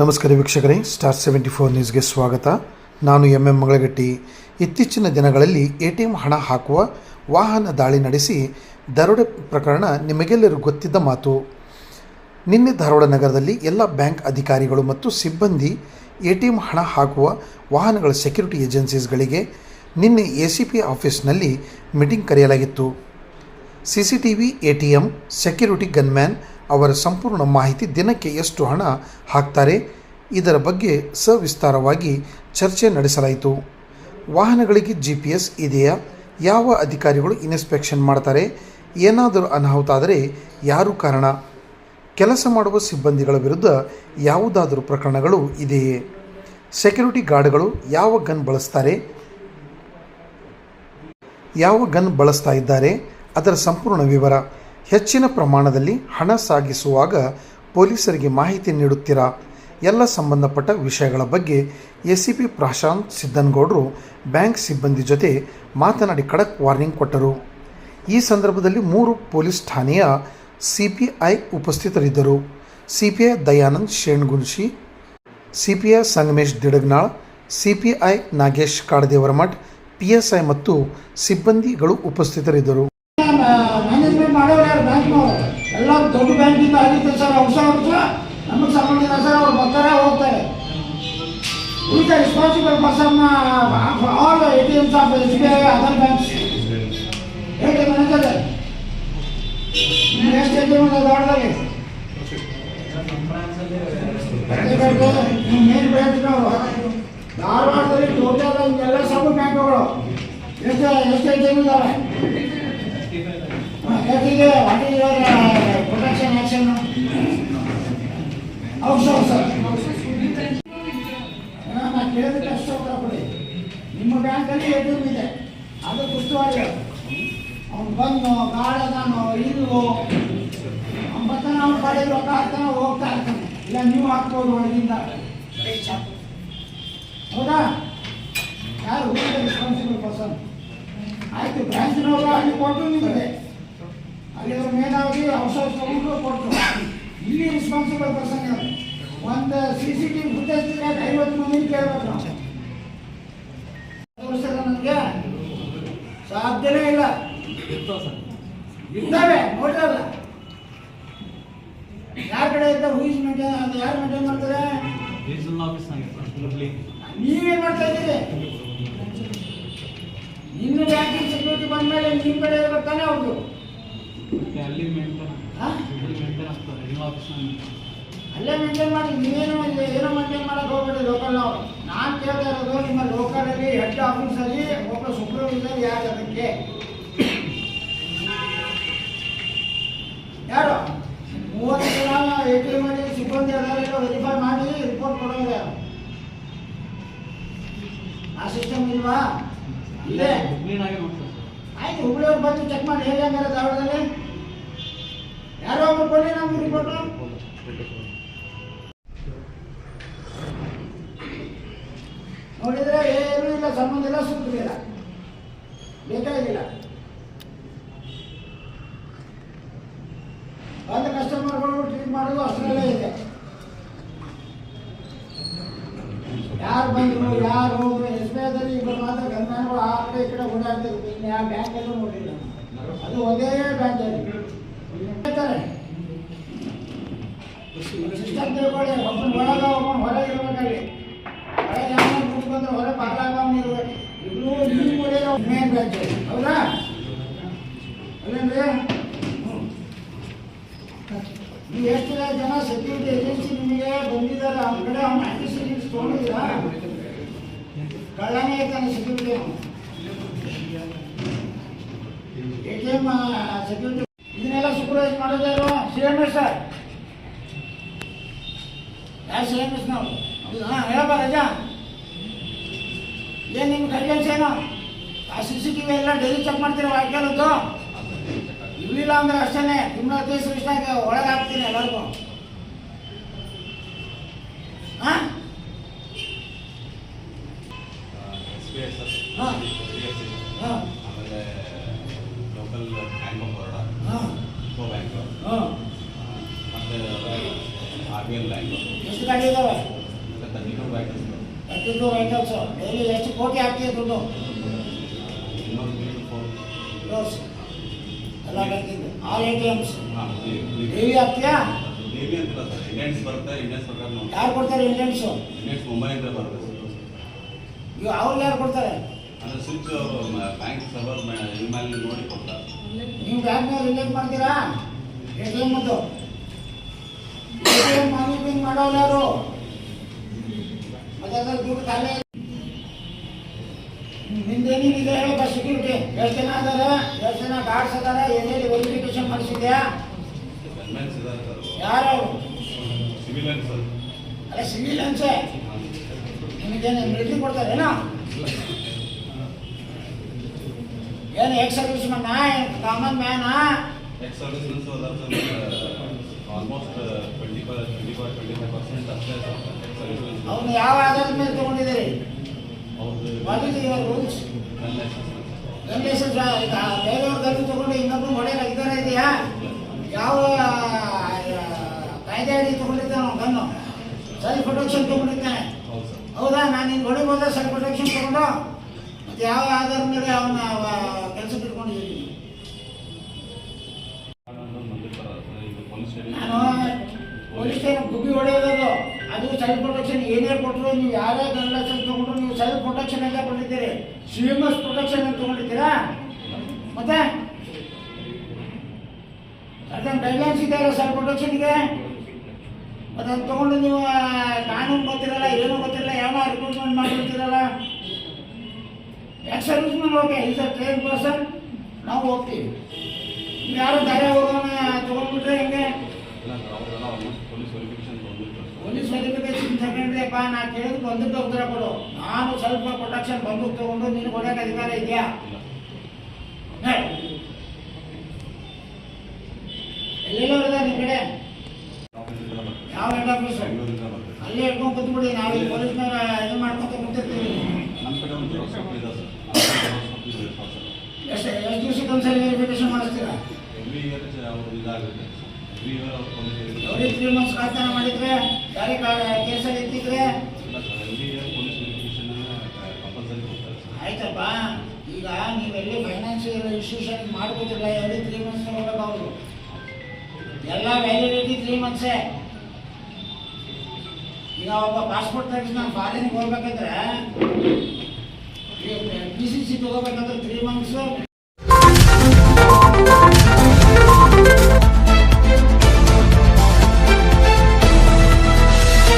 ನಮಸ್ಕಾರ ವೀಕ್ಷಕರೇ star seventy four ನ್ಯೂಸ್ಗೆ ಸ್ವಾಗತ. ನಾನು ಎಂ ಎಂ ಮಂಗಳಗಟ್ಟಿ. ಇತ್ತೀಚಿನ ದಿನಗಳಲ್ಲಿ ಎ ಟಿ ಎಂ ಹಣ ಹಾಕುವ ವಾಹನ ದಾಳಿ ನಡೆಸಿ ದರೋಡೆ ಪ್ರಕರಣ ನಿಮಗೆಲ್ಲರೂ ಗೊತ್ತಿದ್ದ ಮಾತು. ನಿನ್ನೆ ಧಾರವಾಡ ನಗರದಲ್ಲಿ ಎಲ್ಲ ಬ್ಯಾಂಕ್ ಅಧಿಕಾರಿಗಳು ಮತ್ತು ಸಿಬ್ಬಂದಿ ಎ ಟಿ ಎಂ ಹಣ ಹಾಕುವ ವಾಹನಗಳ ಸೆಕ್ಯೂರಿಟಿ ಏಜೆನ್ಸೀಸ್ಗಳಿಗೆ ನಿನ್ನೆ ಎ ಸಿ ಪಿ ಆಫೀಸ್ನಲ್ಲಿ meeting ಕರೆಯಲಾಗಿತ್ತು. C C T V A T M security gunman ಅವರ ಸಂಪೂರ್ಣ ಮಾಹಿತಿ ದಿನಕ್ಕೆ ಎಷ್ಟು ಹಣ ಹಾಕ್ತಾರೆ, ಇದರ ಬಗ್ಗೆ ಸವಿಸ್ತಾರವಾಗಿ ಚರ್ಚೆ ನಡೆಸಲಾಯಿತು. ವಾಹನಗಳಿಗೆ ಜಿ ಪಿ ಎಸ್ ಇದೆಯಾ? ಯಾವ ಅಧಿಕಾರಿಗಳು ಇನ್ಸ್ಪೆಕ್ಷನ್ ಮಾಡ್ತಾರೆ? ಏನಾದರೂ ಅನಾಹುತ ಆದರೆ ಯಾರು ಕಾರಣ? ಕೆಲಸ ಮಾಡುವ ಸಿಬ್ಬಂದಿಗಳ ವಿರುದ್ಧ ಯಾವುದಾದರೂ ಪ್ರಕರಣಗಳು ಇದೆಯೇ? ಸೆಕ್ಯೂರಿಟಿ ಗಾರ್ಡ್ಗಳು ಯಾವ ಗನ್ ಬಳಸ್ತಾರೆ? ಯಾವ ಗನ್ ಬಳಸ್ತಾ ಇದ್ದಾರೆ? ಅದರ ಸಂಪೂರ್ಣ ವಿವರ ಹೆಚ್ಚಿನ ಪ್ರಮಾಣದಲ್ಲಿ ಹಣ ಸಾಗಿಸುವಾಗ ಪೊಲೀಸರಿಗೆ ಮಾಹಿತಿ ನೀಡುತ್ತೀರಾ? ಎಲ್ಲ ಸಂಬಂಧಪಟ್ಟ ವಿಷಯಗಳ ಬಗ್ಗೆ ಎಸಿಪಿ ಪ್ರಶಾಂತ್ ಸಿದ್ದನಗೌಡರು ಬ್ಯಾಂಕ್ ಸಿಬ್ಬಂದಿ ಜೊತೆ ಮಾತನಾಡಿ ಖಡಕ್ ವಾರ್ನಿಂಗ್ ಕೊಟ್ಟರು. ಈ ಸಂದರ್ಭದಲ್ಲಿ ಮೂರು ಪೊಲೀಸ್ ಠಾಣೆಯ ಸಿಪಿಐ ಉಪಸ್ಥಿತರಿದ್ದರು. CPI Dayanand Shengunshi CPI Sangamesh Didagnal, CPI Nagesh Kadadevaramath, PSI ಮತ್ತು ಸಿಬ್ಬಂದಿಗಳು ಉಪಸ್ಥಿತರಿದ್ದರು. ಮಾಡೋರು ಯಾರು ಬ್ಯಾಂಕ್ನವರು ಎಲ್ಲ ದೊಡ್ಡ ಬ್ಯಾಂಕಿಂದ ಆಗಿತ್ತು ಸರ್ ಹೊಸ ವರ್ಷ ನಮಗೆ ಸಂಬಂಧ ಇಲ್ಲ ಸರ್ ಅವ್ರು ಬರ್ತಾರೆ, ಹೋಗ್ತಾರೆ. ಈಗ responsible person all A T Ms of S B I other banks ಹೇಳಿ ಮ್ಯಾನೇಜರ್ ನೀವು ಎಷ್ಟು ಎ ಟಿ ಎಂ ನೀವು ಮೇನ್ ಬ್ಯಾಂಕ್ನವರು ಧಾರವಾಡದಲ್ಲಿ ಟೋಟಲ್ ಎಲ್ಲ ಸಬ್ ಬ್ಯಾಂಕ್ಗಳು ಎಷ್ಟು ಎಷ್ಟು ಎ ಟಿ ಎಂ ಇದ್ದಾವೆ ಪ್ರೊಟೆಕ್ಷನ್ ಆಕ್ಷನ್ ಸರ್ ನಾನು ಕೇಳಿದ್ರೆ ಅಷ್ಟು ಕೊಡಿ. ನಿಮ್ಮ ಬ್ಯಾಂಕಲ್ಲಿ ಎ ಇದೆ. ಅದು ಉಸ್ತುವಾರಿ ಅವ್ನು ಬಂದು ಗಾಳದಾನೋ ಇಲ್ವೋ ಅವ್ನು ಬರ್ತಾನೆ ಅವ್ನು ಪಾಡಿ ರೊಕ್ಕ ಹಾಕ್ತಾನೆ, ಹೋಗ್ತಾ ಇರ್ತಾನೆ. ಇಲ್ಲ, ನೀವು ಹಾಕ್ಬೋದು ಒಳಗಿಂದ. ಹೌದಾ? ಯಾರು? ರೆಸ್ಪಾನ್ಸಿಬಲ್ ಪರ್ಸನ್ ಆಯ್ತು ಬ್ಯಾಂಕಿನವರು ಅಲ್ಲಿ ಕೊಟ್ಟರು ನಿಮಗೆ. ಅಲ್ಲಿ ಮೇನ್ ಆಗಿ ಔಷಧ ತಗೊಂಡು ಕೊಟ್ಟರು ಇಲ್ಲಿ ರೆಸ್ಪಾನ್ಸಿಬಲ್ ಪರ್ಸನ್ ಒಂದು C C T V footage ಐವತ್ತು ಮಂದಿ ಕೇಳ್ಬೇಕು ನಾವು. ನನಗೆ ಸಾಧ್ಯನೇ ಇಲ್ಲ. ಇದ್ದಾವೆ, ನೋಡಿರಲ್ಲ. ಯಾರ ಕಡೆ ಇದ್ದ ಹೂಸ್ ಮೇಂಟೈನ್ ಅದು ಯಾರು ಮೇಂಟೈನ್ ಮಾಡ್ತಾರೆ? ನೀವೇನ್ ಮಾಡ್ತಾ ಇದ್ದೀರಿ. ಇನ್ನು ಬ್ಯಾಂಕಿಂಗ್ ಸೆಕ್ಯೂರಿಟಿ ಬಂದ ಮೇಲೆ ನಿಮ್ಮ ಕಡೆ ಬರ್ತಾನೆ ಅವ್ರದ್ದು ಅಲ್ಲಿ ಮೇಂಟೈನ್? ಅಲ್ಲಿ ಅಲ್ಲೇ ಮಾಡಿ ನೀವೇನು ಏನೋ ಮೇಂಟೈನ್ ಮಾಡಕ್ ಹೋಗ್ಬೇಡಿ ಲೋಕಲ್ ನಾವು ನಾನು ಕೇಳ್ತಾ ಇರೋದು ನಿಮ್ಮ ಲೋಕಲಲ್ಲಿ ಹೆಡ್ ಆಫೀಸ್ ಅಲ್ಲಿ ಒಬ್ಬ ಸೂಪರ್ವೈಸರ್ ಯಾರು ಅದಕ್ಕೆ? ಯಾರು? ಮೂವತ್ತು ಜನ ಎ ಟಿ ಎಂ ಅಲ್ಲಿ ಸಿಬ್ಬಂದಿ ವೆರಿಫೈ ಮಾಡಿ ರಿಪೋರ್ಟ್ ಕೊಡೋದು ಆ ಸಿಸ್ಟಮ್ ಇಲ್ವಾ? ಇಲ್ಲೇ ಆಗಿ ನೋಡ್ತಾರೆ ಹುಬ್ಳಿಯವ್ರು ಬಂದು ಚೆಕ್ ಮಾಡಿ ಹೇಗೆ ಹಂಗಾರೆ ಧಾರವಾಡದಲ್ಲಿ ಯಾರೋ ಒಬ್ರು ಕೊಡಿ ನಮ್ಗೆ ರಿಪೋರ್ಟ್ ನೋಡಿದ್ರೆ ಏನೂ ಇಲ್ಲ, ಸಂಬಂಧ ಇಲ್ಲ ಸುತ್ತಿಲ್ಲ ಬೇಕಾಗಿಲ್ಲ ಬಂದ ಕಸ್ಟಮರ್ಗಳು ಟ್ರೀಟ್ ಮಾಡೋದು ಅಷ್ಟರಲ್ಲೇ ಇದೆ. ಯಾರು ಬಂದರು, ಯಾರು ಹೋದ್ರು ಎಸ್ ಬಿ ಐದಲ್ಲಿ ಇಬ್ಬರು ಮಾತ್ರ ಗಂಧಗಳು ಆ ಕಡೆ ಓಡಾಡ್ತಿರ್ತೀವಿ ಇನ್ನು ಯಾವ ಬ್ಯಾಂಕಲ್ಲೂ ನೋಡಿಲ್ಲ. ಅದು ಒಂದೇ ಬ್ಯಾಂಕಲ್ಲಿ ಹೇಳ್ತಾರೆ. ಸಿಸ್ಟಮ್ ತಿಳ್ಕೊಳ್ಳಿ ಒಬ್ಬನ ಒಳಗೆ ಒಬ್ಬನ ಹೊರಗೆ ಇರ್ಬೇಕಲ್ಲಿ ಹೊರಗೆ ಯಾವ ಅವ್ನು ಇಬ್ರು ಮೇನ್ ಬ್ಯಾಂಕ್ ಹೌದಾ? ಅಲ್ಲೇನ್ರಿ? ನೀವು ಎಷ್ಟು ಜನ ಸೆಕ್ಯೂರಿಟಿ ಏಜೆನ್ಸಿ ನಿಮಗೆ ಬಂದಿದ್ದಾರೆ ಅವ್ನ ಕಡೆ ಅವ್ನ ಆಫೀಸ್ ತೊಗೊಂಡಿದ್ದೀರಾ? ಕಳ್ಳನೇ ಇರ್ತಾನೆ ಸೆಕ್ಯೂರಿಟಿ ಎ ಇದನ್ನೆಲ್ಲ ಸೂಪರ್ವೈಸ್ ಮಾಡೋದೇ ಯಾರು ಸಿ ಎಂ ಎಸ್ ಸರ್. ಯಾರು ಸಿ ಎಂ ಎಸ್ ನಾವು ಹಾಂ ಹೇಳಪ್ಪ ರಜಾ. ಏನು ನಿಮ್ಮ ಗೈಡೆನ್ಸ್ ಏನು? ಆ ಸಿ ಸಿ ಟಿ ವಿ ಎಲ್ಲ ಡೈಲಿ ಚೆಕ್ ಮಾಡ್ತೀರಾ ವಾಕ್ಯಾಲದ್ದು ಇರಲಿಲ್ಲ ಅಂದ್ರೆ ಅಷ್ಟೇ ತಿಂಗಳ ಹದಿನೈದು ವರ್ಷದಾಗ ಒಳಗೆ ಹಾಕ್ತೀನಿ ಎಲ್ಲರಿಗೂ. ಹಾಂ? ಮತ್ತು ಆರ್ ಬಿ ಎಲ್ ಬ್ಯಾಂಕ್. ಎಷ್ಟು ಗಾಡಿ ಇದಾವೆ? ತರ್ಟಿ ವೆಹಿಕಲ್ಸ್ ಪ್ರತಿಯೊಂದು ವೆಹಿಕಲ್ಸು ಡೈಲಿ ಎಷ್ಟು ಕೋಟಿ ದುಡ್ಡು? ಎಲ್ಲ all A T Ms daily T V ಅಂತಿಲ್ಲ ಇಂಡಿಯನ್ಸ್ ಬರುತ್ತೆ ಇಂಡಿಯನ್ಸ್ ಪ್ರಕಾರ ಯಾರು ಕೊಡ್ತಾರೆ ಇಂಡಿಯನ್ಸು ಇಂಡಿಯನ್ಸ್ ಬರುತ್ತೆ ಸರ್. ಇವ್ ಅವ್ರಿಗೆ ಯಾರು ಕೊಡ್ತಾರೆ? ಅಂದರೆ ಸ್ವಿಚ್ ಬ್ಯಾಂಕ್ ಸರ್ವರ್ ನೋಡಿ ಕೊಡ್ತಾರೆ. ನೀವು ಬ್ಯಾಂಕ್ನವ್ರು ರಿಲೇಟ್ ಮಾಡ್ತೀರಾ? ಎ ಟಿ ಎಂ ಅದು? ಎ ಟಿ ಎಂ ಮಾನಿಟರಿಂಗ್ ಮಾಡೋರು ಯಾರು ಅದ್ರಲ್ಲಿ ದುಡ್ಡು ನಿಂದೇನಿದೆ ಹೇಳಪ್ಪ ಸೆಕ್ಯೂರಿಟಿ ಎಷ್ಟು ಜನ ಅದಾರ ಎಷ್ಟು ಜನ ಗಾರ್ಡ್ಸ್ ಅದಾರ ಎಲ್ಲೆಲ್ಲಿ ವೆರಿಫಿಕೇಶನ್ ಮಾಡಿಸಿದ್ಯಾ? ಯಾರು? ಸಿವಿಲ್ ಅಲ್ಲ ಸಿವಿಲಿಯನ್ಸೇ ನಿಮಗೇನು ಮಿಲಿಟರಿ ಕೊಡ್ತಾರೇನೋ ಏನು? ಎಕ್ಸ್ ಸರ್ವಿಸ್ ಮನ್ನ ಕಾಮನ್ ಮ್ಯಾನಾ ಎಕ್ಸ್ ಸರ್ವಿಸ್ ಅದಾರ almost twenty twenty five twenty five percent ಅಷ್ಟೇ ಸರ್ ಅವನು ಯಾವ ಆಧಾರದ ಮೇಲೆ ತಗೊಂಡಿದ್ದೀರಿ? ಬೇರೆಯವ್ರ ಗಲ್ಲು ತಗೊಂಡು ಇನ್ನೊಬ್ರು ಇದೆಯಾ? ಯಾವ ಕಾಯ್ದೆ ಅಡಿ ತಗೊಂಡಿದ್ದಾನೆ ಅವ್ನು ಗನ್ನು? Self protection ತಗೊಂಡಿದ್ದಾನೆ. ಹೌದಾ ನಾನು ನಿನ್ನ ಹೊಡಿಬೋದ ಸೆಲ್ಫ್ ಪ್ರೊಟೆಕ್ಷನ್ ತಗೊಂಡು? ಮತ್ತೆ ಯಾವ ಆಧಾರದ ಮೇಲೆ ಅವನ ಕೆಲಸ ಇಟ್ಕೊಂಡಿದ್ದೀನಿ ನಾನು ಪೊಲೀಸ್ ಸ್ಟೇಷನ್ ಗುಬ್ಬಿ ಹೊಡೆಯೋದು. ಅದು ಸೆಲ್ಫ್ ಪ್ರೊಟೆಕ್ಷನ್ ಏನೇ ಕೊಟ್ಟರು ನೀವು ಯಾರೇ ಗನ್ ತೊಗೊಂಡ್ರು ನೀವು ಸೆಲ್ಫ್ ಪ್ರೊಟೆಕ್ಷನ್ ಅಂತ ಕೊಟ್ಟಿದ್ದೀರಿ. ಸಿ ಎಂ ಪ್ರೊಟೆಕ್ಷನ್ ಅಂತ ತೊಗೊಂಡಿದ್ದೀರಾ? ಮತ್ತೆ? ಅದನ್ನು ಗೈಡ್ಲೈನ್ಸ್ ಇದೆಯಲ್ಲ ಸೆಲ್ಫ್ ಪ್ರೊಟೆಕ್ಷನ್ಗೆ ಅದನ್ನು ತೊಗೊಂಡು ನೀವು ಕಾನೂನು ಗೊತ್ತಿರಲ್ಲ, ಏನೂ ಗೊತ್ತಿರಲ್ಲ ಯಾವ ರಿಕ್ರೂಟ್ಮೆಂಟ್ ಮಾಡಿರ್ತೀರಲ್ಲ ಎಕ್ಸ್ ಸರ್ವಿಸ್ ಮೇಲೆ okay is a train person ನಾವು ಹೋಗ್ತೀವಿ ಯಾರು ದಾರಿ ಹೋಗೋಣ ತೊಗೊಂಡ್ಬಿಟ್ರೆ ಹೆಂಗೆ? ಪೊಲೀಸ್ ವೆರಿಫಿಕೇಶನ್ ಅಪ್ಪ ನಾ ಕೇಳಿದ್ ಬಂದದ್ದು ಉತ್ತರ ಕೊಡು. ನಾನು ಸ್ವಲ್ಪ ಪ್ರೊಟೆಕ್ಷನ್ ಬಂದು ತಗೊಂಡು ನೀನು ಹೊಡೆಯಕ್ಕೆ ಅಧಿಕಾರ ಇದೆಯಾ. ಎಲ್ಲೆಲ್ಲೋ ನಿಮ್ಮ ಕಡೆ? ಯಾವ ಹೆಡ್ ಆಫೀಸ್ ಅಲ್ಲೇ ಹಿಡ್ಕೊಂಡು ಕೂತ್ಬಿಡಿ ನಾವು ಪೊಲೀಸ್ನವ್ರ ಇದು ಮಾಡ್ಕೊಂತ ಕೂತಿರ್ತೀವಿ. ಎಷ್ಟು ಎಷ್ಟು ದಿವಸಕ್ಕೆ ವೆರಿಫಿಕೇಶನ್ ಮಾಡಿಸ್ತೀರಾ? ಎವ್ರಿ ಇಯರ್ ಅವರು ಇದಾಗುತ್ತೆ. ಎವ್ರಿ ಇಯರ್ ಅವ್ರು ಪೊಲೀಸ್ ಎವ್ರಿ ತ್ರೀ ಮಂತ್ಸ್ ಕಾಯ್ತಾನ ಮಾಡಿದ್ರೆ ಕೇಸಲ್ಲಿ ಆಯ್ತಪ್ಪ. ಈಗ ಫೈನಾನ್ಷಿಯಲ್ ತ್ರೀ ಮಂತ್ಸ್ ಎಲ್ಲ ವ್ಯಾಲಿಡಿಟಿ ತ್ರೀ ಮಂತ್ಸೇ ಈಗ ಒಬ್ಬ ಪಾಸ್ಪೋರ್ಟ್ ಫಾರಿನ್ಗೆ ಹೋಗ್ಬೇಕಂದ್ರೆ ಪಿ ಸಿ ಸಿ ತಗೋಬೇಕಂದ್ರೆ ತ್ರೀ ಮಂತ್ಸ್